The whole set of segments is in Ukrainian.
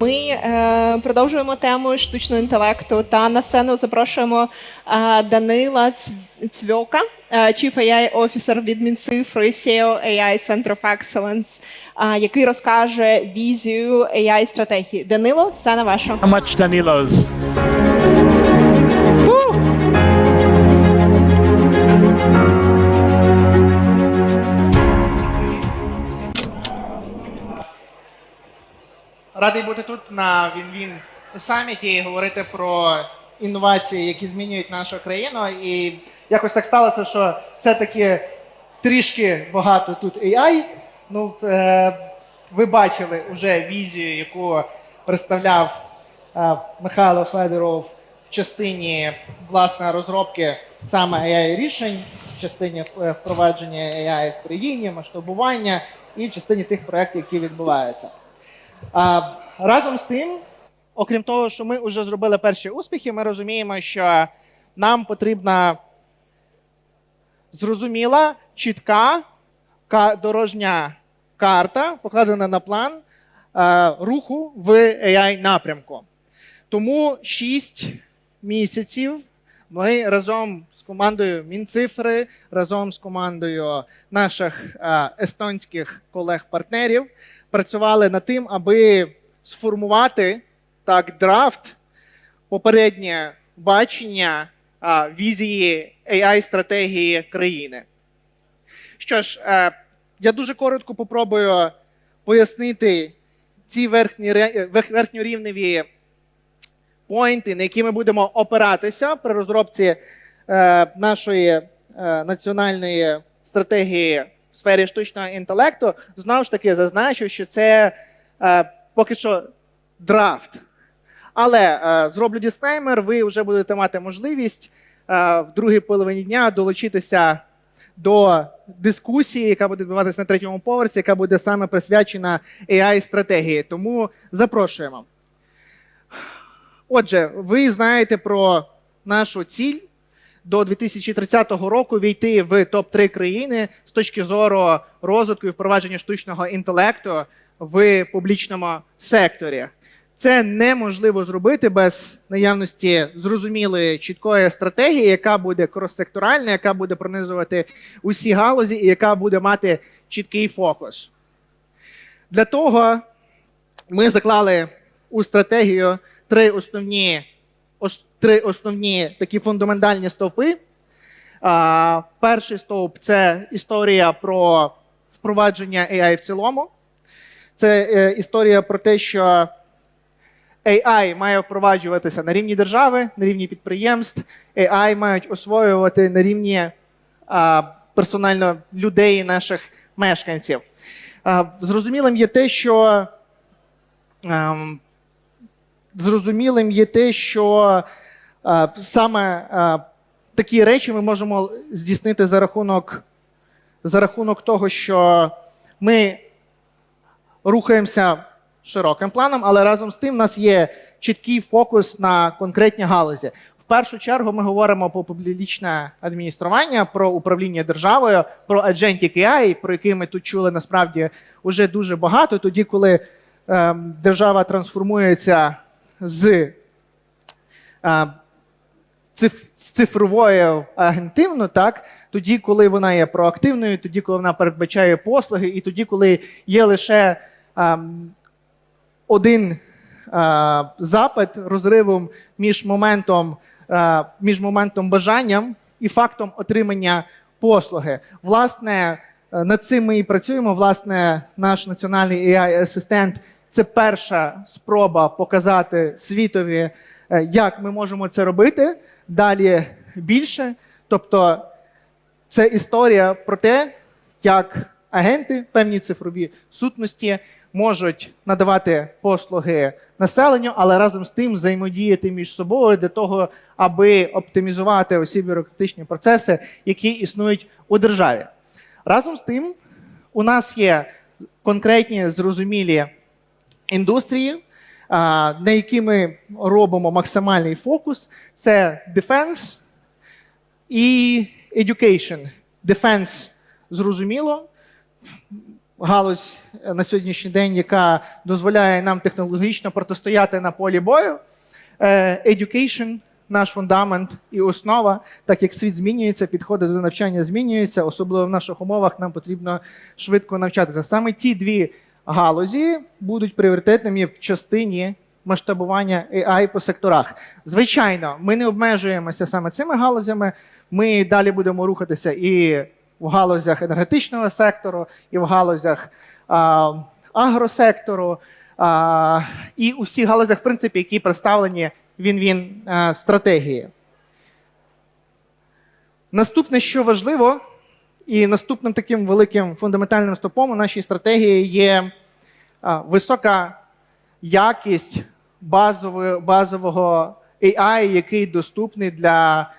Ми е, продовжуємо тему штучного інтелекту та на сцену запрошуємо е, Данила Цвьока, е, Chief AI Officer від Мінцифри SEO AI Center of Excellence, е, який розкаже візію AI стратегії. Данило, сцена ваша. How much Danilos? Радий бути тут на Він-Він саміті і говорити про інновації, які змінюють нашу країну. І якось так сталося, що все-таки трішки багато тут AI. Ну, е, ви бачили вже візію, яку представляв е, Михайло Федоров в частині власне розробки саме AI рішень, в частині е, впровадження AI в країні, масштабування і в частині тих проєктів, які відбуваються. Разом з тим, окрім того, що ми вже зробили перші успіхи, ми розуміємо, що нам потрібна зрозуміла, чітка дорожня карта, покладена на план е, руху в AI напрямку. Тому 6 місяців ми разом з командою Мінцифри, разом з командою наших е, естонських колег-партнерів працювали над тим, аби сформувати так драфт, попереднє бачення а, візії AI-стратегії країни. Що ж, е, я дуже коротко попробую пояснити ці верхні, верхньорівневі поінти, на які ми будемо опиратися при розробці е, нашої е, національної стратегії в сфері штучного інтелекту. Знову ж таки, зазначу, що це е, поки що драфт. Але е, зроблю дисклеймер, ви вже будете мати можливість е, в другій половині дня долучитися до дискусії, яка буде відбуватися на третьому поверсі, яка буде саме присвячена AI-стратегії. Тому запрошуємо. Отже, ви знаєте про нашу ціль до 2030 року війти в топ-3 країни з точки зору розвитку і впровадження штучного інтелекту в публічному секторі. Це неможливо зробити без наявності зрозумілої чіткої стратегії, яка буде кроссекторальна, яка буде пронизувати усі галузі і яка буде мати чіткий фокус. Для того ми заклали у стратегію три основні, ос- три основні такі фундаментальні стовпи. А, перший стовп це історія про впровадження AI в цілому. Це е, історія про те, що AI має впроваджуватися на рівні держави, на рівні підприємств. AI мають освоювати на рівні а, персонально людей, наших мешканців. А, зрозумілим є те, що ем, зрозумілим є те, що е, саме е, такі речі ми можемо здійснити за рахунок, за рахунок того, що ми рухаємося широким планом, але разом з тим в нас є чіткий фокус на конкретні галузі. В першу чергу ми говоримо про публічне адміністрування, про управління державою, про Agentic AI, про який ми тут чули насправді вже дуже багато. Тоді, коли ем, держава трансформується з е, циф- з цифрової агентивну, так, тоді, коли вона є проактивною, тоді, коли вона передбачає послуги, і тоді, коли є лише ем, один е, запит розривом між моментом, е, між моментом бажанням і фактом отримання послуги. Власне, е, над цим ми і працюємо. Власне, наш національний AI-асистент це перша спроба показати світові, як ми можемо це робити. Далі більше. Тобто, це історія про те, як агенти, певні цифрові сутності можуть надавати послуги населенню, але разом з тим взаємодіяти між собою для того, аби оптимізувати усі бюрократичні процеси, які існують у державі. Разом з тим, у нас є конкретні зрозумілі індустрії, на які ми робимо максимальний фокус. Це defense і education. Defense зрозуміло. галузь на сьогоднішній день, яка дозволяє нам технологічно протистояти на полі бою. Е, Education наш фундамент і основа, так як світ змінюється, підходи до навчання змінюються, особливо в наших умовах нам потрібно швидко навчатися. Саме ті дві галузі будуть пріоритетними в частині масштабування AI по секторах. Звичайно, ми не обмежуємося саме цими галузями. Ми далі будемо рухатися і в галузях енергетичного сектору, і в галузях а, агросектору, а, і у всіх галузях, в принципі, які представлені він-він стратегії. Наступне, що важливо, і наступним таким великим фундаментальним стопом у нашій стратегії є висока якість базової, базового AI, який доступний для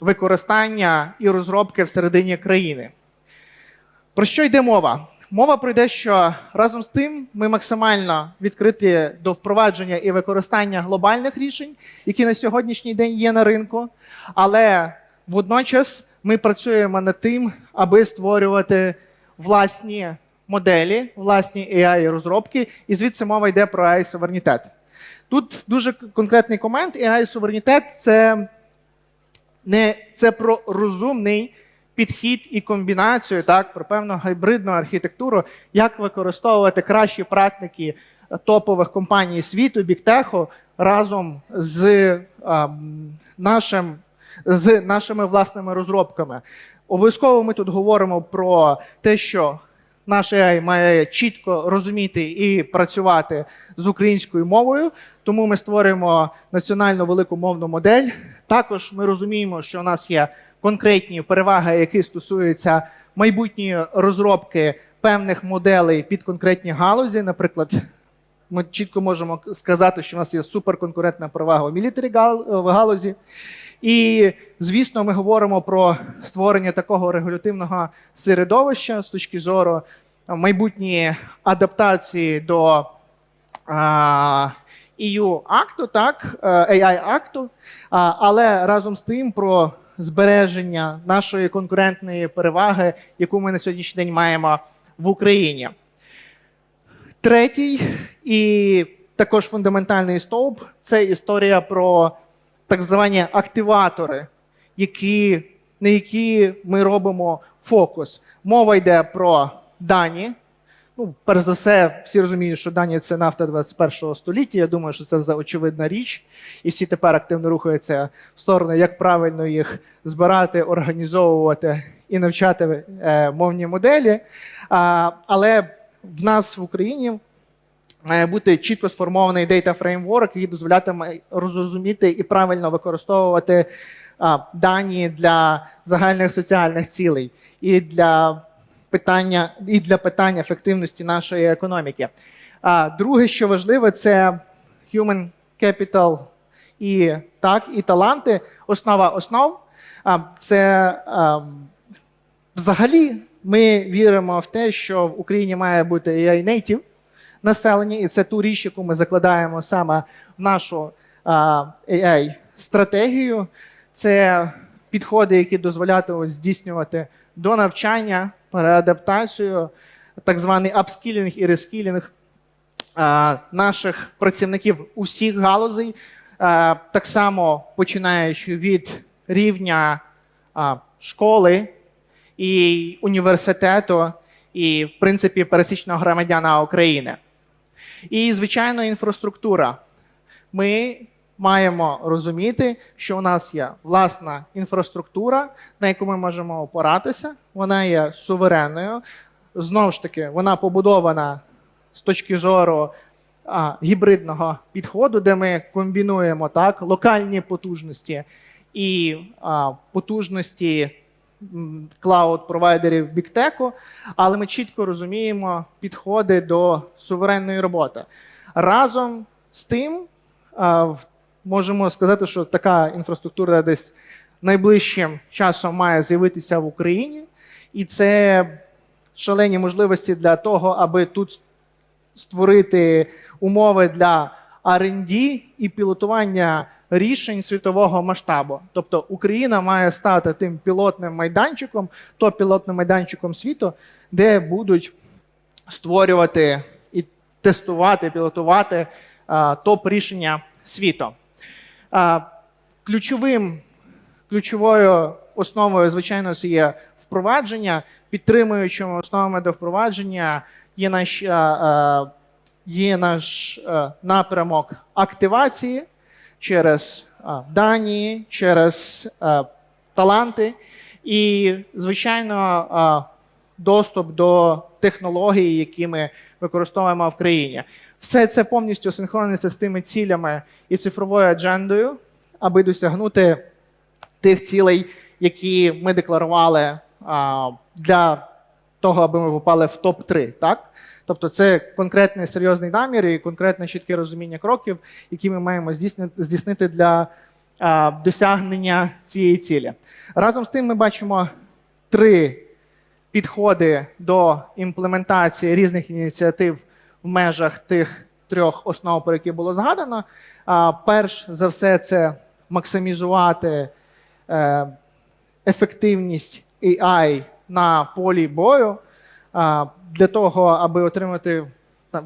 використання і розробки всередині країни. Про що йде мова? Мова про те, що разом з тим ми максимально відкриті до впровадження і використання глобальних рішень, які на сьогоднішній день є на ринку, але водночас ми працюємо над тим, аби створювати власні моделі, власні AI розробки, і звідси мова йде про AI суверенітет. Тут дуже конкретний комент. AI суверенітет це не це про розумний підхід і комбінацію, так, про певну гібридну архітектуру, як використовувати кращі практики топових компаній світу, біктеху разом з ем, нашим, з нашими власними розробками. Обов'язково ми тут говоримо про те, що наш AI має чітко розуміти і працювати з українською мовою, тому ми створюємо національну велику мовну модель. Також ми розуміємо, що у нас є конкретні переваги, які стосуються майбутньої розробки певних моделей під конкретні галузі. Наприклад, ми чітко можемо сказати, що у нас є суперконкурентна перевага в мілітарі галузі. І, звісно, ми говоримо про створення такого регулятивного середовища з точки зору майбутньої адаптації до EU акту, так, е, AI акту, але разом з тим про збереження нашої конкурентної переваги, яку ми на сьогоднішній день маємо в Україні. Третій і також фундаментальний стовп це історія про так звані активатори, які, на які ми робимо фокус. Мова йде про дані. Ну, перш за все, всі розуміють, що дані це нафта 21 століття. Я думаю, що це вже очевидна річ, і всі тепер активно рухаються в сторону, як правильно їх збирати, організовувати і навчати е, мовні моделі. А, але в нас в Україні має бути чітко сформований data framework, який дозволятиме розуміти і правильно використовувати а, дані для загальних соціальних цілей і для питання і для питань ефективності нашої економіки. А друге, що важливе, це human capital і так, і таланти. Основа основ. А, це а, взагалі ми віримо в те, що в Україні має бути AI native населення, і це ту річ, яку ми закладаємо саме в нашу AI стратегію. Це підходи, які дозволятимуть здійснювати до навчання, переадаптацію, так званий апскілінг і рескілінг наших працівників усіх галузей, так само починаючи від рівня школи і університету, і, в принципі, пересічного громадяна України. І, звичайно, інфраструктура. Ми маємо розуміти, що у нас є власна інфраструктура, на яку ми можемо опиратися. Вона є суверенною. Знову ж таки, вона побудована з точки зору а, гібридного підходу, де ми комбінуємо так, локальні потужності і а, потужності м, клауд-провайдерів біктеку, але ми чітко розуміємо підходи до суверенної роботи. Разом з тим, можемо сказати, що така інфраструктура десь найближчим часом має з'явитися в Україні, і це шалені можливості для того, аби тут створити умови для R&D і пілотування рішень світового масштабу. Тобто Україна має стати тим пілотним майданчиком, топ-пілотним майданчиком світу, де будуть створювати і тестувати, пілотувати а, топ-рішення світу. А, ключовим, ключовою основою, звичайно, це є впровадження. Підтримуючими основами до впровадження є наш, а, є наш напрямок активації через а, дані, через а, таланти і, звичайно, а, доступ до технологій, які ми використовуємо в країні. Все це повністю синхрониться з тими цілями і цифровою аджендою, аби досягнути тих цілей, які ми декларували а, для того, аби ми попали в топ-3. Так? Тобто це конкретний серйозний намір і конкретне чітке розуміння кроків, які ми маємо здійснити, для досягнення цієї цілі. Разом з тим, ми бачимо три підходи до імплементації різних ініціатив в межах тих трьох основ, про які було згадано. Перш за все, це максимізувати е, ефективність AI на полі бою для того, аби отримати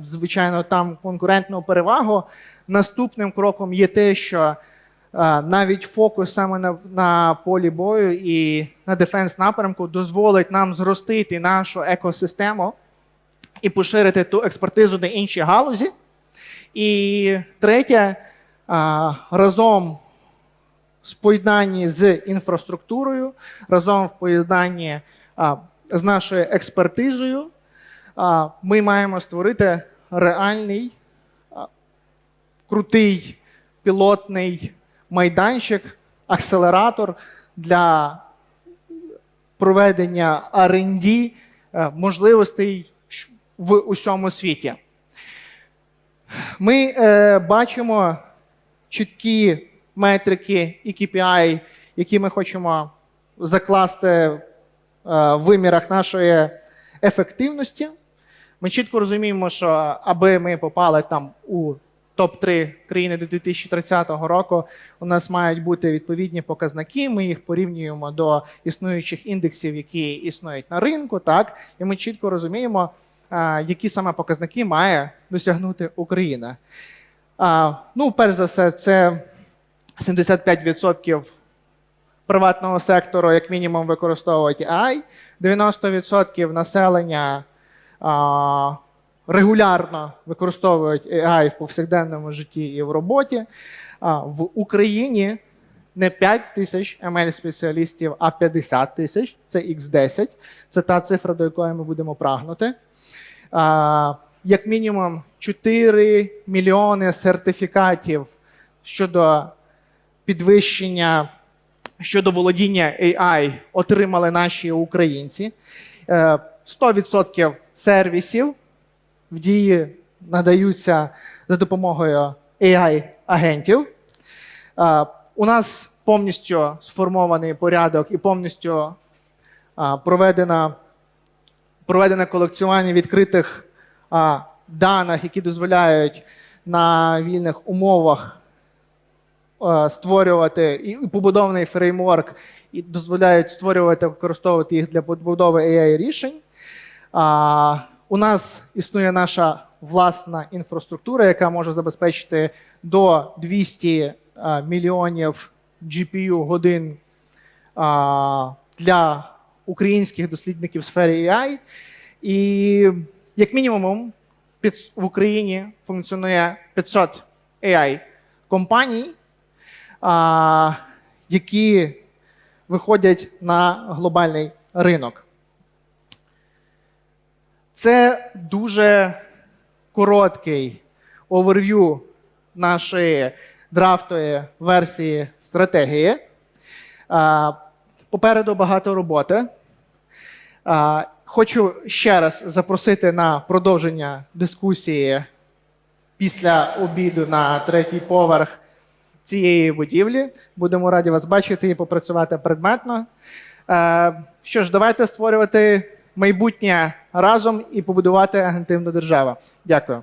звичайно там конкурентну перевагу. Наступним кроком є те, що навіть фокус саме на, на полі бою і на дефенс напрямку дозволить нам зростити нашу екосистему і поширити ту експертизу на інші галузі. І третє, разом в поєднанні з інфраструктурою, разом в поєднанні з нашою експертизою, ми маємо створити реальний крутий пілотний майданчик, акселератор для проведення R&D е, можливостей в усьому світі. Ми е, бачимо чіткі метрики і KPI, які ми хочемо закласти вимірах нашої ефективності. Ми чітко розуміємо, що аби ми попали там у топ-3 країни до 2030 року, у нас мають бути відповідні показники. Ми їх порівнюємо до існуючих індексів, які існують на ринку. Так, і ми чітко розуміємо, які саме показники має досягнути Україна. Ну, перш за все, це 75% приватного сектору, як мінімум, використовують AI, 90% населення а, регулярно використовують AI в повсякденному житті і в роботі. А, в Україні не 5 тисяч ML-спеціалістів, а 50 тисяч. Це X10. Це та цифра, до якої ми будемо прагнути. А, як мінімум 4 мільйони сертифікатів щодо підвищення щодо володіння AI отримали наші українці. Е, 100% сервісів в дії надаються за допомогою AI-агентів. Е, У нас повністю сформований порядок і повністю а, проведена, проведене колекціонування відкритих даних, які дозволяють на вільних умовах е, створювати і побудований фреймворк, і дозволяють створювати, використовувати їх для побудови AI рішень. У нас існує наша власна інфраструктура, яка може забезпечити до 200 мільйонів GPU годин для українських дослідників в сфері AI. І як мінімум в Україні функціонує 500 AI компаній, які виходять на глобальний ринок. Це дуже короткий оверв'ю нашої драфтової версії стратегії. Попереду багато роботи. Хочу ще раз запросити на продовження дискусії після обіду на третій поверх цієї будівлі. Будемо раді вас бачити і попрацювати предметно. Е, Що ж, давайте створювати майбутнє разом і побудувати агентивну державу. Дякую.